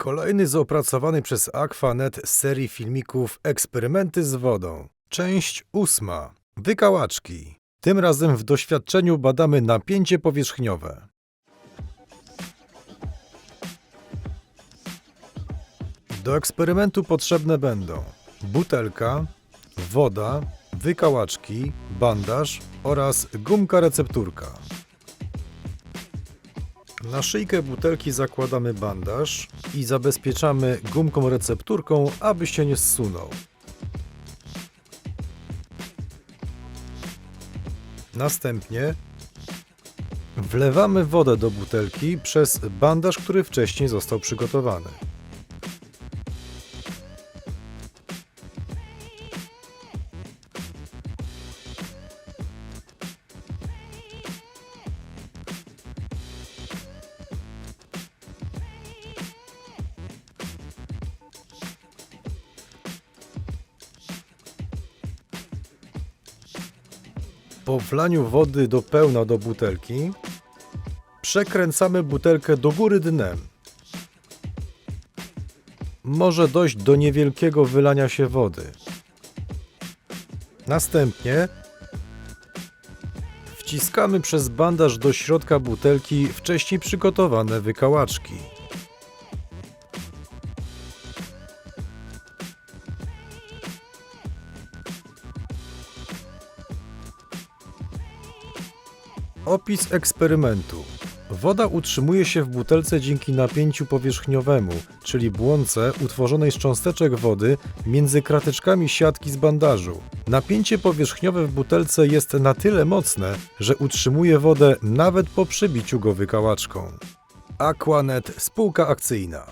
Kolejny z opracowany przez Aquanet serii filmików Eksperymenty z wodą. Część ósma. Wykałaczki. Tym razem w doświadczeniu badamy napięcie powierzchniowe. Do eksperymentu potrzebne będą butelka, woda, wykałaczki, bandaż oraz gumka recepturka. Na szyjkę butelki zakładamy bandaż i zabezpieczamy gumką recepturką, aby się nie zsunął. Następnie wlewamy wodę do butelki przez bandaż, który wcześniej został przygotowany. Po wlaniu wody do pełna do butelki przekręcamy butelkę do góry dnem. Może dojść do niewielkiego wylania się wody. Następnie wciskamy przez bandaż do środka butelki wcześniej przygotowane wykałaczki. Opis eksperymentu. Woda utrzymuje się w butelce dzięki napięciu powierzchniowemu, czyli błonce utworzonej z cząsteczek wody między krateczkami siatki z bandażu. Napięcie powierzchniowe w butelce jest na tyle mocne, że utrzymuje wodę nawet po przebiciu go wykałaczką. Aquanet spółka akcyjna.